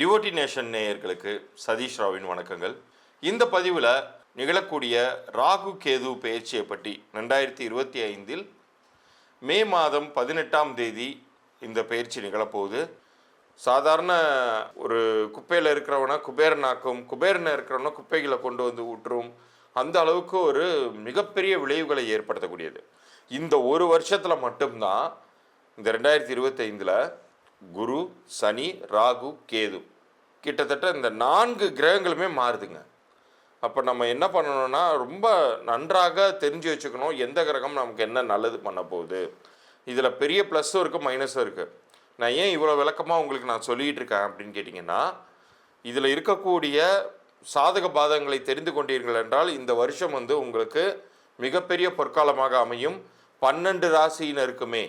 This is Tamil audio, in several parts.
டிவோட்டி நேஷன் நேயர்களுக்கு சதீஷ் ராவின் வணக்கங்கள். இந்த பதிவில் நிகழக்கூடிய ராகு கேது பயிற்சியை பற்றி ரெண்டாயிரத்தி இருபத்தி ஐந்தில் மே மாதம் பதினெட்டாம் தேதி இந்த பயிற்சி நிகழப்போகுது. சாதாரண ஒரு குப்பையில் இருக்கிறவனை குபேரனாக்கும் குபேரனை இருக்கிறவனை குப்பைகளை கொண்டு வந்து ஊற்றும் அந்த அளவுக்கு ஒரு மிகப்பெரிய விளைவுகளை ஏற்படுத்தக்கூடியது. இந்த ஒரு வருஷத்தில் மட்டும்தான் இந்த ரெண்டாயிரத்தி இருபத்தைந்தில் குரு சனி ராகு கேது. கிட்டத்தட்ட இந்த நான்கு கிரகங்களுமே மாறுதுங்க. அப்போ நம்ம என்ன பண்ணணும்னா ரொம்ப நன்றாக தெரிஞ்சு வச்சுக்கணும் எந்த கிரகம் நமக்கு என்ன நல்லது பண்ண போகுது. இதில் பெரிய ப்ளஸ்ஸும் இருக்குது மைனஸும் இருக்குது நான் ஏன் இவ்வளோ விளக்கமாக உங்களுக்கு நான் சொல்லிகிட்டு இருக்கேன் அப்படின்னு கேட்டிங்கன்னா இதில் இருக்கக்கூடிய சாதக பாதகங்களை தெரிந்து கொண்டீர்கள் என்றால் இந்த வருஷம் வந்து உங்களுக்கு மிகப்பெரிய பொற்காலமாக அமையும். பன்னெண்டு ராசியினருக்குமே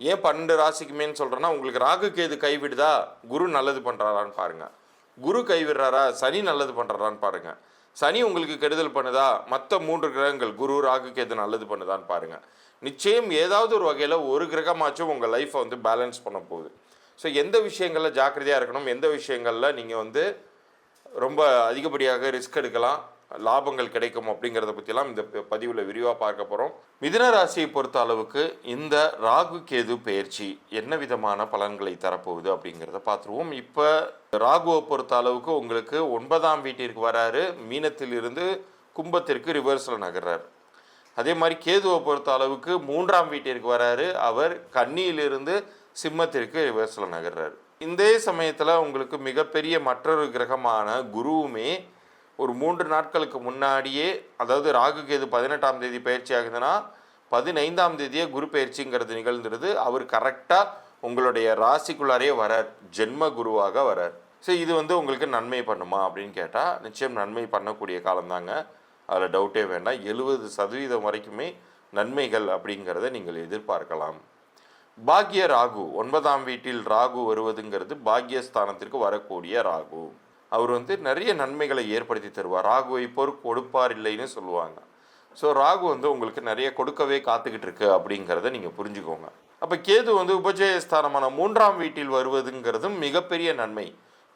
ஏன் பன்னெண்டு ராசிக்குமேன்னு சொல்கிறேன்னா உங்களுக்கு ராகு கேது கைவிடுதா குரு நல்லது பண்ணுறாரான்னு பாருங்கள் குரு கைவிடுறாரா சனி நல்லது பண்ணுறாரான்னு பாருங்கள் சனி உங்களுக்கு கெடுதல் பண்ணுதா மற்ற மூன்று கிரகங்கள் குரு ராகு கேது நல்லது பண்ணுதான்னு பாருங்கள் நிச்சயம் ஏதாவது ஒரு வகையில் ஒரு கிரகமாச்சும் உங்கள் லைஃப்பை வந்து பேலன்ஸ் பண்ண போகுது. ஸோ எந்த விஷயங்களில் ஜாக்கிரதையாக இருக்கணும்? எந்த விஷயங்களில் நீங்கள் வந்து ரொம்ப அதிகப்படியாக ரிஸ்க் எடுக்கலாம்? லாபங்கள் கிடைக்கும் அப்படிங்கிறத பற்றிலாம் இந்த பதிவில் விரிவாக பார்க்க போகிறோம் மிதுன ராசியை பொறுத்த அளவுக்கு இந்த ராகு கேது பயிற்சி என்ன விதமான பலன்களை தரப்போகுது அப்படிங்கிறத பார்த்துருவோம். இப்போ ராகுவை பொறுத்த அளவுக்கு உங்களுக்கு ஒன்பதாம் வீட்டிற்கு வராரு. மீனத்திலிருந்து கும்பத்திற்கு ரிவர்ஸில் நகர்றார். அதே மாதிரி கேதுவை பொறுத்த அளவுக்கு மூன்றாம் வீட்டிற்கு வராரு. அவர் கன்னியிலிருந்து சிம்மத்திற்கு ரிவர்ஸில் நகர்றாரு. இந்த சமயத்தில் உங்களுக்கு மிகப்பெரிய மற்றொரு கிரகமான குருவுமே ஒரு மூன்று நாட்களுக்கு முன்னாடியே அதாவது ராகு கேது பதினெட்டாம் தேதி பயிற்சி ஆகுதுன்னா பதினைந்தாம் தேதியே குரு பயிற்சிங்கிறது நிகழ்ந்துருது அவர் கரெக்டாக உங்களுடைய ராசிக்குள்ளாரே வரார். ஜென்ம குருவாக வரார். ஸோ இது வந்து உங்களுக்கு நன்மை பண்ணுமா அப்படின்னு கேட்டால் நிச்சயம் நன்மை பண்ணக்கூடிய காலம்தாங்க அதில் டவுட்டே வேண்டாம். எழுபது சதவீதம் வரைக்குமே நன்மைகள் அப்படிங்கிறத நீங்கள் எதிர்பார்க்கலாம். பாக்ய ராகு ஒன்பதாம் வீட்டில் ராகு வருவதுங்கிறது பாக்யஸ்தானத்திற்கு வரக்கூடிய ராகு. அவர் வந்து நிறைய நன்மைகளை ஏற்படுத்தி தருவார். ராகுவை பொறு கொடுப்பார் இல்லைன்னு சொல்லுவாங்க. ஸோ ராகு வந்து உங்களுக்கு நிறைய கொடுக்கவே காத்துக்கிட்டு இருக்கு அப்படிங்கிறத நீங்கள் புரிஞ்சுக்கோங்க. அப்போ கேது வந்து உபஜயஸ்தானமான மூன்றாம் வீட்டில் வருவதுங்கிறதும் மிகப்பெரிய நன்மை.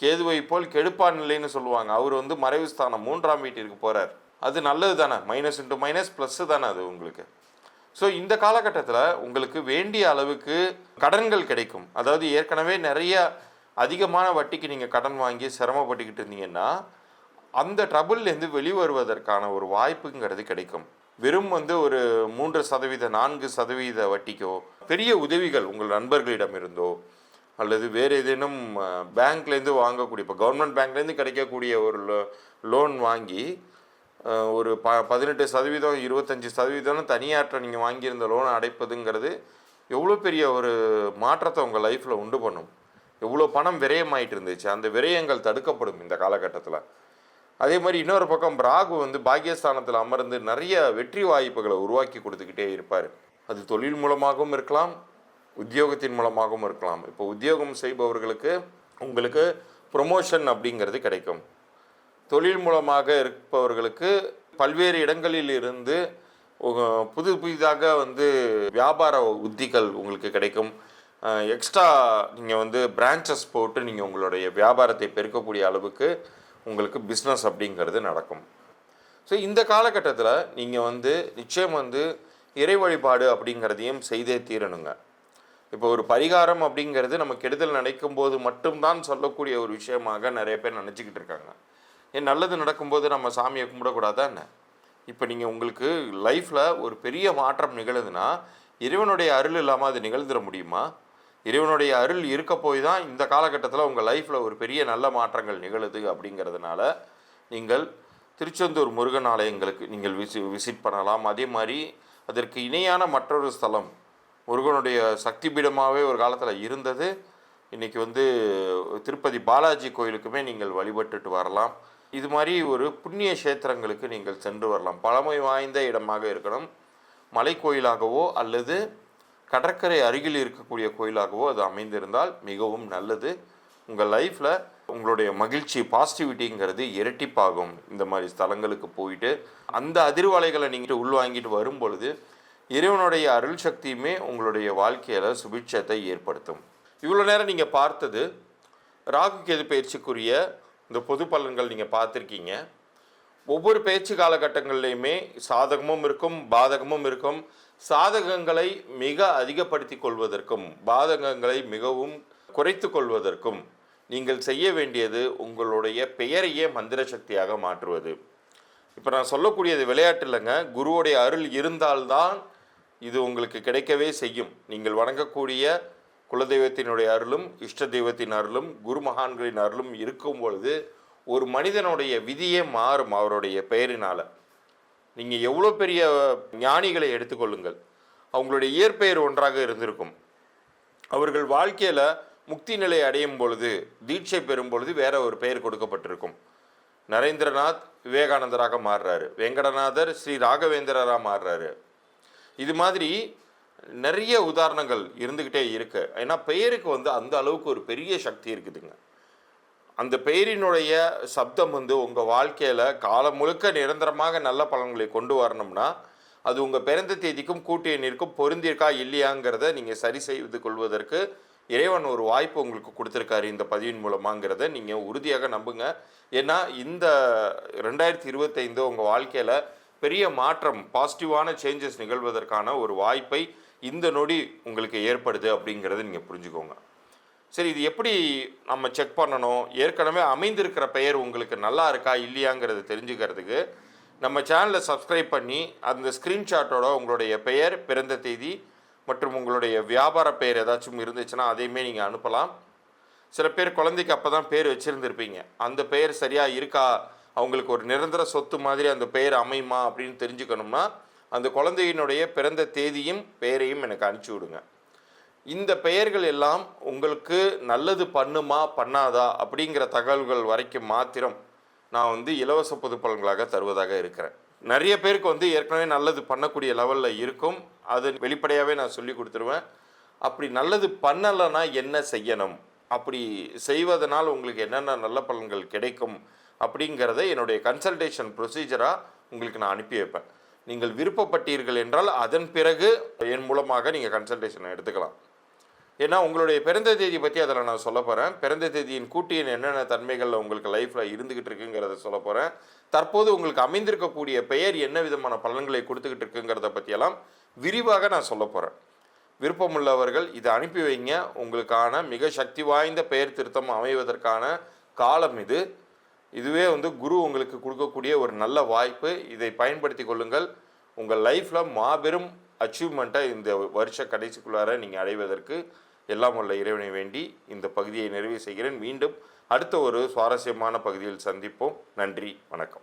கேதுவை போல் கெடுப்பான் இல்லைன்னு சொல்லுவாங்க. அவர் வந்து மறைவு ஸ்தானம் மூன்றாம் வீட்டிற்கு போகிறார் அது நல்லது தானே? மைனஸ் இன்ட்டு மைனஸ் ப்ளஸ்ஸு தானே அது உங்களுக்கு? ஸோ இந்த காலகட்டத்தில் உங்களுக்கு வேண்டிய அளவுக்கு கடன்கள் கிடைக்கும். அதாவது ஏற்கனவே நிறைய அதிகமான வட்டிக்கு நீங்கள் கடன் வாங்கி சிரமப்பட்டுக்கிட்டு இருந்தீங்கன்னா அந்த ட்ரபுள்லேருந்து வெளிவருவதற்கான ஒரு வாய்ப்புங்கிறது கிடைக்கும். வெறும் வந்து ஒரு மூன்று சதவீத நான்கு சதவீத வட்டிக்கோ பெரிய உதவிகள் உங்கள் நண்பர்களிடம் இருந்தோ அல்லது வேறு ஏதேனும் பேங்க்லேருந்து வாங்கக்கூடிய இப்போ கவர்மெண்ட் பேங்க்லேருந்து கிடைக்கக்கூடிய ஒரு லோன் வாங்கி ஒரு ப பதினெட்டு சதவீதம் இருபத்தஞ்சி சதவீதம் தனியாற்ற நீங்கள் வாங்கியிருந்த லோனை அடைப்பதுங்கிறது எவ்வளோ பெரிய ஒரு மாற்றத்தை உங்கள் லைஃப்பில் உண்டு பண்ணும். எவ்வளோ பணம் விரயமாயிட்டு இருந்துச்சு அந்த விரயங்கள் தடுக்கப்படும் இந்த காலகட்டத்தில். அதே மாதிரி இன்னொரு பக்கம் ராகு வந்து பாக்கியஸ்தானத்தில் அமர்ந்து நிறைய வெற்றி வாய்ப்புகளை உருவாக்கி கொடுத்துக்கிட்டே இருப்பார். அது தொழில் மூலமாகவும் இருக்கலாம் உத்தியோகத்தின் மூலமாகவும் இருக்கலாம். இப்போ உத்தியோகம் செய்பவர்களுக்கு உங்களுக்கு ப்ரொமோஷன் அப்படிங்கிறது கிடைக்கும். தொழில் மூலமாக இருப்பவர்களுக்கு பல்வேறு இடங்களில் இருந்து புது புதிதாக வந்து வியாபார உத்திகள் உங்களுக்கு கிடைக்கும். எக்ஸ்ட்ரா நீங்கள் வந்து பிரான்ச்சஸ் போட்டு நீங்கள் உங்களுடைய வியாபாரத்தை பெருக்கக்கூடிய அளவுக்கு உங்களுக்கு பிஸ்னஸ் அப்படிங்கிறது நடக்கும். ஸோ இந்த காலகட்டத்தில் நீங்கள் வந்து நிச்சயம் வந்து இறை வழிபாடு அப்படிங்கிறதையும் செய்தே தீரணுங்க. இப்போ ஒரு பரிகாரம் அப்படிங்கிறது நம்ம கெடுதல் நினைக்கும் போது மட்டும்தான் சொல்லக்கூடிய ஒரு விஷயமாக நிறைய பேர் நினச்சிக்கிட்டு இருக்காங்க. ஏன் நல்லது நடக்கும்போது நம்ம சாமியை கும்பிடக்கூடாதா என்ன? இப்போ நீங்கள் உங்களுக்கு லைஃப்பில் ஒரு பெரிய மாற்றம் நிகழுதுன்னா இறைவனுடைய அருள் இல்லாமல் அது நிகழ்ந்துட முடியுமா? இறைவனுடைய அருள் இருக்க போய் தான் இந்த காலகட்டத்தில் உங்கள் லைஃப்பில் ஒரு பெரிய நல்ல மாற்றங்கள் நிகழுது அப்படிங்கிறதுனால நீங்கள் திருச்செந்தூர் முருகன் ஆலயங்களுக்கு நீங்கள் விசி விசிட் பண்ணலாம். அதே மாதிரி அதற்கு இணையான மற்றொரு ஸ்தலம் முருகனுடைய சக்தி பீடமாகவே ஒரு காலத்தில் இருந்தது. இன்றைக்கி வந்து திருப்பதி பாலாஜி கோயிலுக்குமே நீங்கள் வழிபட்டுட்டு வரலாம். இது மாதிரி ஒரு புண்ணிய கஷேத்திரங்களுக்கு நீங்கள் சென்று வரலாம். பழமை வாய்ந்த இடமாக இருக்கணும். மலை கோயிலாகவோ அல்லது கடற்கரை அருகில் இருக்கக்கூடிய கோயிலாகவோ அது அமைந்திருந்தால் மிகவும் நல்லது. உங்கள் லைஃப்பில் உங்களுடைய மகிழ்ச்சி பாசிட்டிவிட்டிங்கிறது இரட்டிப்பாகும். இந்த மாதிரி ஸ்தலங்களுக்கு போயிட்டு அந்த அதிர்வலைகளை நீங்கள் உள்வாங்கிட்டு வரும் பொழுது இறைவனுடைய அருள் சக்தியுமே உங்களுடைய வாழ்க்கையில் சுபிட்சத்தை ஏற்படுத்தும். இவ்வளோ நேரம் நீங்கள் பார்த்தது ராகு கேது பயிற்சிக்குரிய இந்த பொது பலன்கள் நீங்கள் பார்த்துருக்கீங்க. ஒவ்வொரு பேச்சு காலகட்டங்கள்லையுமே சாதகமும் இருக்கும் பாதகமும் இருக்கும். சாதகங்களை மிக அதிகப்படுத்தி கொள்வதற்கும் பாதகங்களை மிகவும் குறைத்து கொள்வதற்கும் நீங்கள் செய்ய வேண்டியது உங்களுடைய பெயரையே மந்திர சக்தியாக மாற்றுவது. இப்போ நான் சொல்லக்கூடியது விளையாட்டு இல்லைங்க. குருவுடைய அருள் இருந்தால்தான் இது உங்களுக்கு கிடைக்கவே செய்யும். நீங்கள் வணங்கக்கூடிய குலதெய்வத்தினுடைய அருளும் இஷ்ட தெய்வத்தின் அருளும் குரு மகான்களின் அருளும் இருக்கும் பொழுது ஒரு மனிதனுடைய விதியே மாறும் அவருடைய பெயரினால். நீங்கள் எவ்வளோ பெரிய ஞானிகளை எடுத்துக்கொள்ளுங்கள். அவங்களுடைய இயற்பெயர் ஒன்றாக இருந்திருக்கும். அவர்கள் வாழ்க்கையில் முக்தி நிலை அடையும் பொழுது தீட்சை பெறும் பொழுது வேற ஒரு பெயர் கொடுக்கப்பட்டிருக்கும். நரேந்திரநாத் விவேகானந்தராக மாறுறாரு. வெங்கடநாதர் ஸ்ரீ ராகவேந்திரராக மாறுறாரு. இது மாதிரி நிறைய உதாரணங்கள் இருந்துக்கிட்டே இருக்கு. ஏன்னா பெயருக்கு வந்து அந்த அளவுக்கு ஒரு பெரிய சக்தி இருக்குதுங்க. அந்த பெயரினுடைய சப்தம் வந்து உங்கள் வாழ்க்கையில் காலம் முழுக்க நிரந்தரமாக நல்ல பலன்களை கொண்டு வரணும்னா அது உங்கள் பிறந்த தேதிக்கும் கூட்டு எண்ணிற்கும் பொருந்திருக்கா இல்லையாங்கிறத நீங்கள் சரி செய்து கொள்வதற்கு இறைவன் ஒரு வாய்ப்பு உங்களுக்கு கொடுத்துருக்காரு இந்த பதிவின் மூலமாங்கிறத நீங்கள் உறுதியாக நம்புங்க. ஏன்னா இந்த ரெண்டாயிரத்தி இருபத்தைந்து உங்கள் வாழ்க்கையில் பெரிய மாற்றம் பாசிட்டிவான சேஞ்சஸ் நிகழ்வதற்கான ஒரு வாய்ப்பை இந்த நொடி உங்களுக்கு ஏற்படுது அப்படிங்கிறத நீங்கள் புரிஞ்சுக்கோங்க. சரி இது எப்படி நம்ம செக் பண்ணணும்? ஏற்கனவே அமைந்திருக்கிற பெயர் உங்களுக்கு நல்லா இருக்கா இல்லையாங்கிறது தெரிஞ்சுக்கிறதுக்கு நம்ம சேனலை சப்ஸ்கிரைப் பண்ணி அந்த ஸ்க்ரீன்ஷாட்டோட உங்களுடைய பெயர் பிறந்த தேதி மற்றும் உங்களுடைய வியாபார பெயர் ஏதாச்சும் இருந்துச்சுன்னா அதையுமே நீங்கள் அனுப்பலாம். சில பேர் குழந்தைக்கு அப்போ தான் பேர் வச்சுருந்துருப்பீங்க. அந்த பெயர் சரியாக இருக்கா? அவங்களுக்கு ஒரு நிரந்தர சொத்து மாதிரி அந்த பெயர் அமையுமா அப்படின்னு தெரிஞ்சுக்கணும்னா அந்த குழந்தையினுடைய பிறந்த தேதியும் பெயரையும் எனக்கு அனுப்பிச்சி விடுங்க. இந்த பெயர்கள் எல்லாம் உங்களுக்கு நல்லது பண்ணுமா பண்ணாதா அப்படிங்கிற தகவல்கள் வரைக்கும் மாத்திரம் நான் வந்து இலவச பொது பலன்களாக தருவதாக இருக்கிறேன். நிறைய பேருக்கு வந்து ஏற்கனவே நல்லது பண்ணக்கூடிய லெவலில் இருக்கும். அது வெளிப்படையாகவே நான் சொல்லி கொடுத்துருவேன். அப்படி நல்லது பண்ணலைன்னா என்ன செய்யணும்? அப்படி செய்வதனால் உங்களுக்கு என்னென்ன நல்ல பலன்கள் கிடைக்கும் அப்படிங்கிறத என்னுடைய கன்சல்டேஷன் ப்ரொசீஜராக உங்களுக்கு நான் அனுப்பி வைப்பேன். நீங்கள் விருப்பப்பட்டீர்கள் என்றால் அதன் பிறகு என் மூலமாக நீங்கள் கன்சல்டேஷனை எடுத்துக்கலாம். ஏன்னா உங்களுடைய பிறந்த தேதி பற்றி அதில் நான் சொல்ல போகிறேன் பிறந்த தேதியின் கூட்டியின் என்னென்ன தன்மைகள் உங்களுக்கு லைஃப்பில் இருந்துக்கிட்டு இருக்குங்கிறத சொல்ல போகிறேன் தற்போது உங்களுக்கு அமைந்திருக்கக்கூடிய பெயர் என்ன விதமான பலன்களை கொடுத்துக்கிட்டு இருக்குங்கிறத பற்றியெல்லாம் விரிவாக நான் சொல்ல போகிறேன் விருப்பமுள்ளவர்கள் இதை அனுப்பி வைங்க. உங்களுக்கான மிக சக்தி வாய்ந்த பெயர் திருத்தம் அமைவதற்கான காலம் இது. இதுவே வந்து குரு உங்களுக்கு கொடுக்கக்கூடிய ஒரு நல்ல வாய்ப்பு. இதை பயன்படுத்தி கொள்ளுங்கள். உங்கள் லைஃப்பில் மாபெரும் அச்சீவ்மெண்ட்டை இந்த வருஷ கடைசிக்குள்ளார நீங்கள் அடைவதற்கு எல்லாம் உள்ள இறைவனை வேண்டி இந்த பகுதியை நிறைவு செய்கிறேன். மீண்டும் அடுத்த ஒரு சுவாரஸ்யமான பகுதியில் சந்திப்போம். நன்றி வணக்கம்.